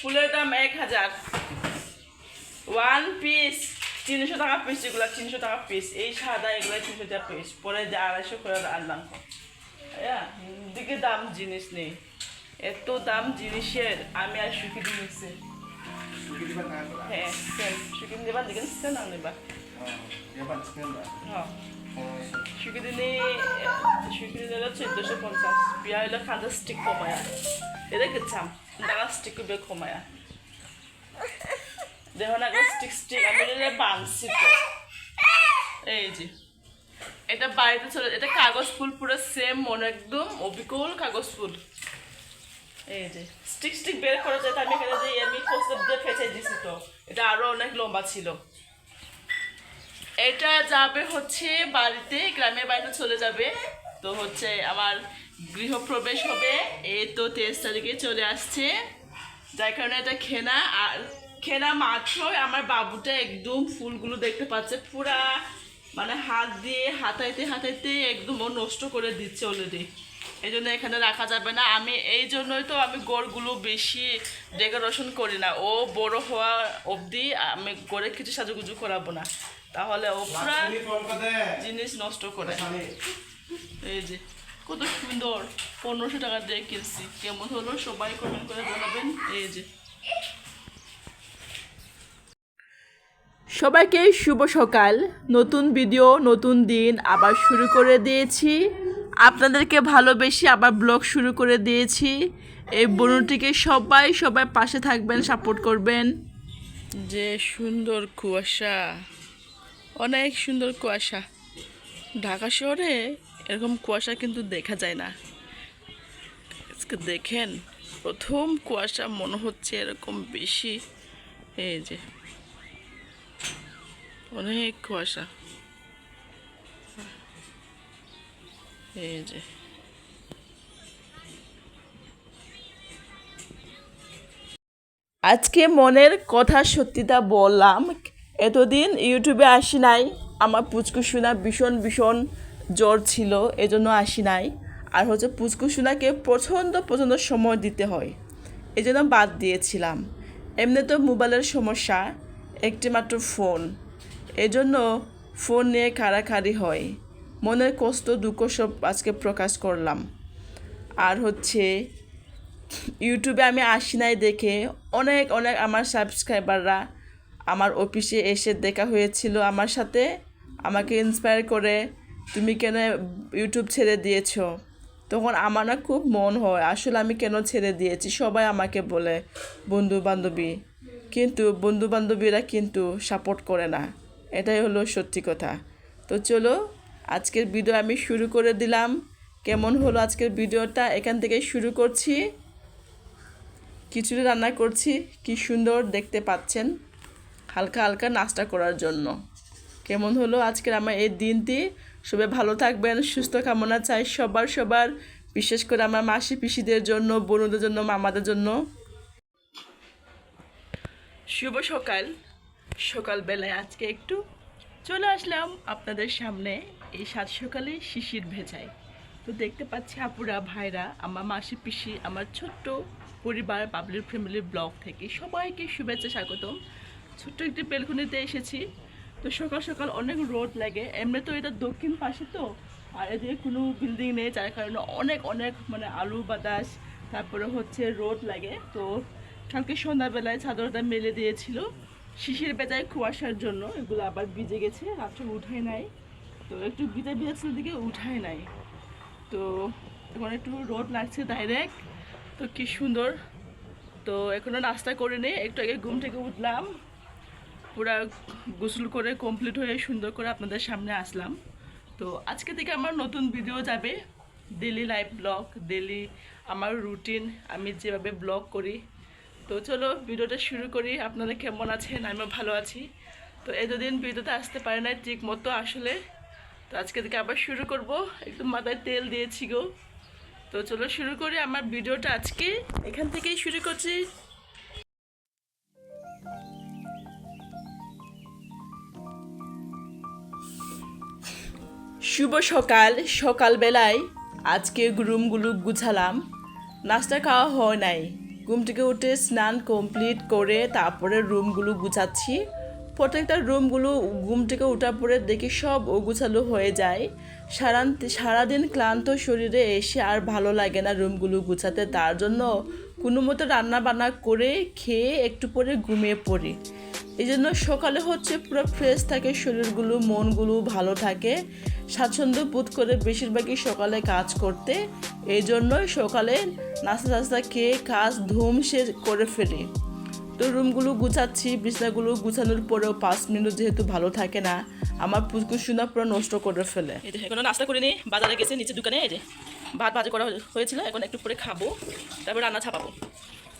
ফুলের দাম এক হাজার। ওয়ান পিস তিনশো টাকা পিস এগুলো তিনশো টাকা পিস এই সাদা এগুলো তিনশো টাকা পিস পরে যে আড়াইশো করে আনলাম। দিকে দাম জিনিস নেই। এত দাম জিনিসের আমি আর সুখী দিয়েছি হ্যাঁ সুখী দেবা দিকে সেন আনবা হ্যাঁ দিনে সুখী দিনে হলো চোদ্দোশো পঞ্চাশ। বিয়া হলো খাজা স্টিক কমায়া স্টিক স্টিক স্টিক আমি এটা বাড়িতে চলে এটা কাগজ ফুল পুরো সেম মনে একদম অবিকল কাগজ ফুল এই যে স্টিক স্টিক বের করা যায় তো আমি এখানে যে আমি পোস্টার দিয়ে ফেঁচে দিছি তো এটা আরও অনেক লম্বা ছিল এটা যাবে হচ্ছে বাড়িতে গ্রামের বাড়িতে চলে যাবে তো হচ্ছে আমার গৃহপ্রবেশ হবে। এই তো তেইশ তারিখে চলে আসছে। যার কারণে এটা খেনা আর খেনা মাত্র আমার বাবুটা একদম ফুলগুলো দেখতে পাচ্ছে। পুরা মানে হাত দিয়ে হাতাইতে হাতাইতে একদম ও নষ্ট করে দিচ্ছে অলরেডি এই জন্য এখানে রাখা যাবে না। আমি এই জন্যই তো আমি গোড়গুলো বেশি ডেকোরেশন করি না। ও বড় হওয়া অবধি আমি গড়ে কিছু সাজুগুজু করাবো না। তাহলে ও পুরা জিনিস নষ্ট করে। এই যে কত সুন্দর পনেরোশো টাকা দিয়ে কিনছি। কেমন হলো সবাই কমেন্ট করে জানাবেন। এই যে। সবাইকে শুভ সকাল। নতুন ভিডিও নতুন দিন আবার শুরু করে দিয়েছি। আপনাদেরকে ভালোবেসে আবার ব্লগ শুরু করে দিয়েছি। এই বনুটিকে সবাই সবাই পাশে থাকবেন সাপোর্ট করবেন। যে সুন্দর কুয়াশা। অনেক সুন্দর কুয়াশা। ঢাকা শহরে এরকম কুয়াশা কিন্তু দেখা যায় না। আজকে দেখেন, প্রথম কুয়াশা মনে হচ্ছে এরকম বেশি। এই যে, অনেক কুয়াশা। এই যে। আজকে মনের কথা সত্যিটা বললাম, এতদিন ইউটিউবে আসি নাই। আমার পুচকুসুনা ভীষণ ভীষণ জ্বর ছিল, এজন্য আসি নাই। আর হচ্ছে পুচকুসুনাকে প্রচণ্ড প্রচণ্ড সময় দিতে হয়। এই জন্য বাদ দিয়েছিলাম। এমনি তো মোবাইলের সমস্যা একটি মাত্র ফোন। এজন্য ফোন নিয়ে কাড়াকাড়ি হয়। মনের কষ্ট, দুঃখ সব আজকে প্রকাশ করলাম। আর হচ্ছে ইউটিউবে আমি আসি নাই দেখে অনেক অনেক আমার সাবস্ক্রাইবাররা আমার অফিসে এসে দেখা হয়েছিল আমার সাথে। আমাকে ইন্সপায়ার করে তুমি কেন ইউটিউব ছেড়ে দিয়েছ? তখন আমার না খুব মন হয়, আসলে আমি কেন ছেড়ে দিয়েছি? সবাই আমাকে বলে, বন্ধু বান্ধবী। কিন্তু বন্ধু বান্ধবীরা কিন্তু সাপোর্ট করে না। এটাই হলো সত্যি কথা। তো চলো, আজকের ভিডিও আমি শুরু করে দিলাম। কেমন হলো আজকের ভিডিওটা এখান থেকে শুরু করছি। খিচুড়ি রান্না করছি। কি সুন্দর দেখতে পাচ্ছেন। হালকা হালকা নাস্তা করার জন্য। কেমন হলো আজকের আমার এই দিনটি? সবাই ভালো থাকবেন, সুস্থ কামনা চাই সবার সবার, বিশেষ করে আমার মাসি পিসিদের জন্য, বোনদের জন্য, মামাদের জন্য। শুভ সকাল। সকালবেলায় আজকে একটু চলে আসলাম আপনাদের সামনে এই সাত সকালে শিশির ভেজায়। তো দেখতে পাচ্ছি আপুরা, ভাইরা, আমার মাসি পিসি, আমার ছোট্ট পরিবার পাবলিক ফ্যামিলি ব্লগ থেকে সবাইকে শুভেচ্ছা স্বাগতম। ছোট্ট একটি বেলকুনিতে এসেছি। তো সকাল সকাল অনেক রোদ লাগে। এমনি তো এটা দক্ষিণ পাশে তো। আর এদিকে কোনো বিল্ডিং নেই, যার কারণে অনেক অনেক মানে আলু বাতাস, তারপরে হচ্ছে রোদ লাগে। তো কালকে সন্ধ্যাবেলায় চাদরটা মেলে দিয়েছিল। শিশির বেজায় কুয়াশার জন্য, এগুলো আবার ভিজে গেছে, রাত্রে উঠায় নাই। তো একটু ভিজে ভিজেছিল দিকে উঠায় নাই। তো এখন একটু রোদ লাগছে ডাইরেক্ট তো কি সুন্দর। তো এখনও নাস্তা করে নেই একটু আগে ঘুম থেকে উঠলাম। পুরা গোসল করে কমপ্লিট হয়ে সুন্দর করে আপনাদের সামনে আসলাম। তো আজকে থেকে আমার নতুন ভিডিও যাবে ডেলি লাইফ ব্লগ ডেলি আমার রুটিন আমি যেভাবে ব্লগ করি। তো চলো ভিডিওটা শুরু করি, আপনারা কেমন আছেন? আমিও ভালো আছি। তো এতদিন ভিডিওতে আসতে পারে না ঠিক মতো আসলে। তো আজকে থেকে আবার শুরু করব, একটু মাথায় তেল দিয়েছি গো। তো চলো শুরু করি, আমার ভিডিওটা আজকে। এখান থেকেই শুরু করছি। শুভ সকাল, সকালবেলায় আজকে রুমগুলো গুছালাম। নাস্তা খাওয়া হয় নাই। ঘুম থেকে উঠে স্নান কমপ্লিট করে তারপরে রুমগুলো গুছাচ্ছি। প্রত্যেকটা রুমগুলো ঘুম থেকে ওঠার পরে দেখি সব গোছালো হয়ে যায়। সারা সারাদিন ক্লান্ত শরীরে এসে আর ভালো লাগে না রুমগুলো গুছাতে। তার জন্য কোনো মতো রান্না বান্না করে খেয়ে একটু পরে ঘুমিয়ে পড়ি। এই জন্য সকালে হচ্ছে পুরো ফ্রেশ থাকে, শরীরগুলো, মনগুলো ভালো থাকে। স্বাচ্ছন্দ্য বোধ করে বেশিরভাগই সকালে কাজ করতে। এই জন্যই সকালে নাস্তা টাস্তা খেয়ে কাজ ধুম সে করে ফেলি। তো রুমগুলো গুছাচ্ছি, বিছনাগুলো গুছানোর পরেও পাঁচ মিনিট যেহেতু ভালো থাকে না, আমার পুচকুসুনা পুরো নষ্ট করে ফেলে। এখনও নাস্তা করিনি, বাজারে গেছে নিচে দোকানে, এই যে ভাত ভাজি করা হয়েছিল, এখন একটু পরে খাব, তারপর রান্না ছাপাবো।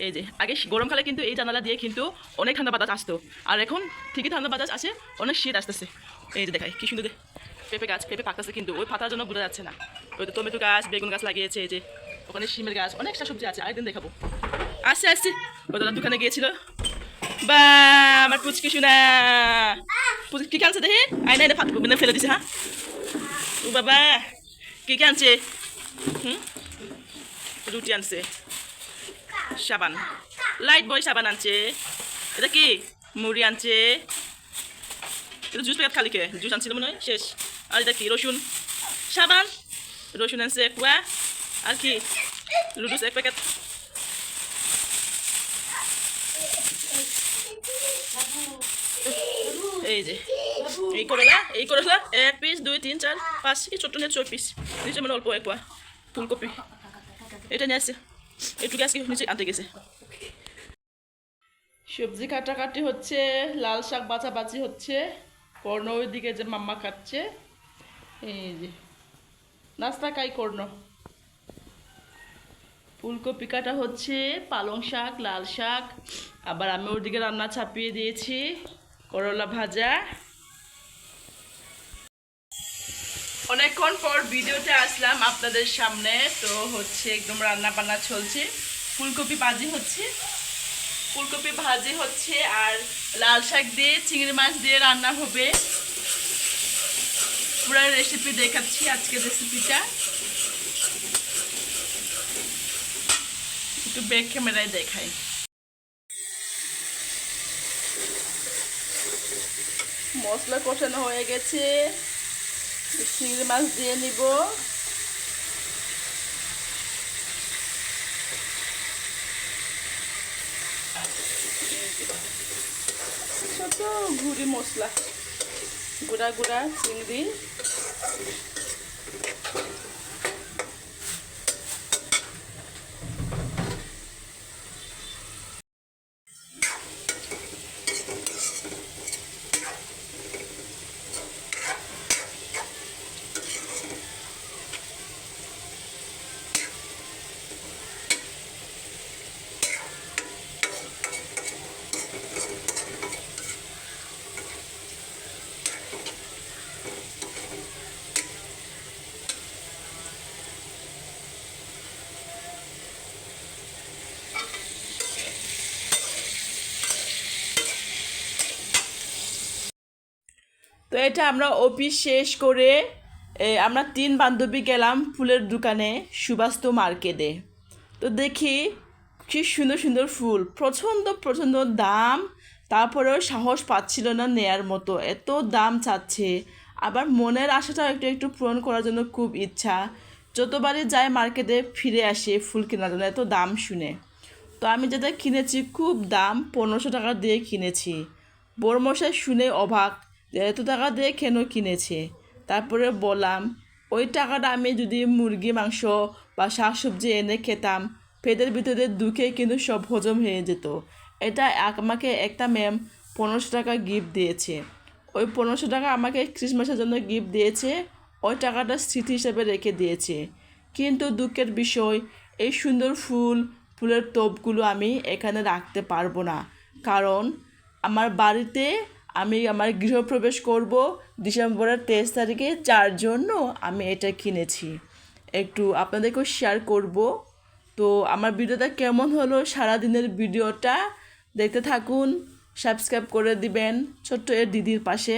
এই যে, আগে গরমকালে কিন্তু এই জানালা দিয়ে কিন্তু অনেক ঠান্ডা বাতাস আসতো। আর এখন ঠিকই ঠান্ডা বাতাস আসে, অনেক শীত আসতেছে। এই যে দেখাই, কি সুন্দর পেঁপে গাছ, পেঁপে পাকতেছে কিন্তু, ওই পাতার জন্য বোঝা যাচ্ছে না। ওই তো টমেটো গাছ, বেগুন গাছ লাগিয়েছে, এই যে ওখানে শিমের গাছ, অনেক সবজি আছে, আরেকদিন দেখাবো। আসছে আসছে। ওই দাদা দোকানে গিয়েছিল। বা, আমার পুচকি শোনা। কি কানছে দেখে? আয়না এনে ফাট মানে ফেলে দিছে হ্যাঁ? ও বাবা, কি কানছে হুম? রুটি আনছে। সাবান। লাইট বয় সাবান আনছে। এটা কি? মুড়ি আনছে। এটা জুস প্যাকেট খালি কে? জুস আনছিল মনে হয়? শেষ। আর এটা কি? রসুন। সাবান। রসুন আনছে কুয়া। আর কি? লুডুস এক প্যাকেট। এই যে। এই করলা এই করলা। এক পিস, দুই, তিন, চার, পাঁচ, এই ছোট্ট নিয়ে ছয় পিস। নিচে মানে অল্প এক পোয়া ফুলকপি। এটা নিয়ে আসছে। একটু গ্যাস নিচে আনতে গেছে। সবজি কাটাকাটি হচ্ছে, লাল শাক বাছাবাছি হচ্ছে, কর্ণ ওইদিকে যে মাম্মা খাচ্ছে। এই যে, নাস্তা খাই কর্ণ। ফুলকপি কাটা হচ্ছে, পালং শাক, লাল শাক। আবার আমি ওদিকে রান্না ছাপিয়ে দিয়েছি, করলা ভাজা। অনেকক্ষণ পর ভিডিওতে আসলাম আপনাদের সামনে। তো হচ্ছে একদম রান্না বান্না চলছে। ফুলকপি ভাজি হচ্ছে। ফুলকপি ভাজি হচ্ছে আর লাল শাক দিয়ে, চিংড়ি মাছ দিয়ে রান্না হবে। পুরো রেসিপি দেখাচ্ছি আজকের রেসিপিটা একটু ব্যাক ক্যামেরায় দেখাই। মশলা কষানো হয়ে গেছে। চিংড়ি মাছ দিয়ে নিব ছোট ঘুরি মশলা গুঁড়া গুঁড়া চিংড়ি তো এটা আমরা অফিস শেষ করে আমরা তিন বান্ধবী গেলাম ফুলের দোকানে সুবাস্ত মার্কেটে। তো দেখি কি সুন্দর সুন্দর ফুল প্রচণ্ড প্রচণ্ড দাম, তারপরেও সাহস পাচ্ছিল না নেয়ার মতো, এত দাম চাচ্ছে। আবার মনের আশাটা একটু একটু পূরণ করার জন্য খুব ইচ্ছা, যতবারই যায় মার্কেটে ফিরে আসে ফুল কেনার জন্য, এত দাম শুনে। তো আমি যেটা কিনেছি, খুব দাম, পনেরোশো টাকা দিয়ে কিনেছি। বড়মশাই শুনে অবাক এত টাকা দিয়ে কেন কিনেছে? তারপরে বললাম, ওই টাকাটা আমি যদি মুরগি, মাংস বা শাকসবজি এনে খেতাম, পেটের ভিতরে দুঃখে কিন্তু সব হজম হয়ে যেত। এটা আমাকে একটা ম্যাম পনেরোশো টাকা গিফট দিয়েছে। ওই পনেরোশো টাকা আমাকে ক্রিসমাসের জন্য গিফট দিয়েছে, ওই টাকাটা স্মৃতি হিসেবে রেখে দিয়েছে। কিন্তু দুঃখের বিষয়, এই সুন্দর ফুল, ফুলের টোপগুলো আমি এখানে রাখতে পারব না। কারণ আমার বাড়িতে আমি আমার গৃহপ্রবেশ করব ডিসেম্বরের তেইশ তারিখে, যার জন্য আমি এটা কিনেছি। একটু আপনাদেরকেও শেয়ার করব। তো আমার ভিডিওটা কেমন হলো সারাদিনের ভিডিওটা দেখতে থাকুন সাবস্ক্রাইব করে দিবেন ছোট্ট এর দিদির পাশে,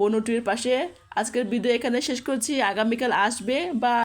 বনুটির পাশে। আজকের ভিডিও এখানে শেষ করছি, আগামীকাল আসবে বা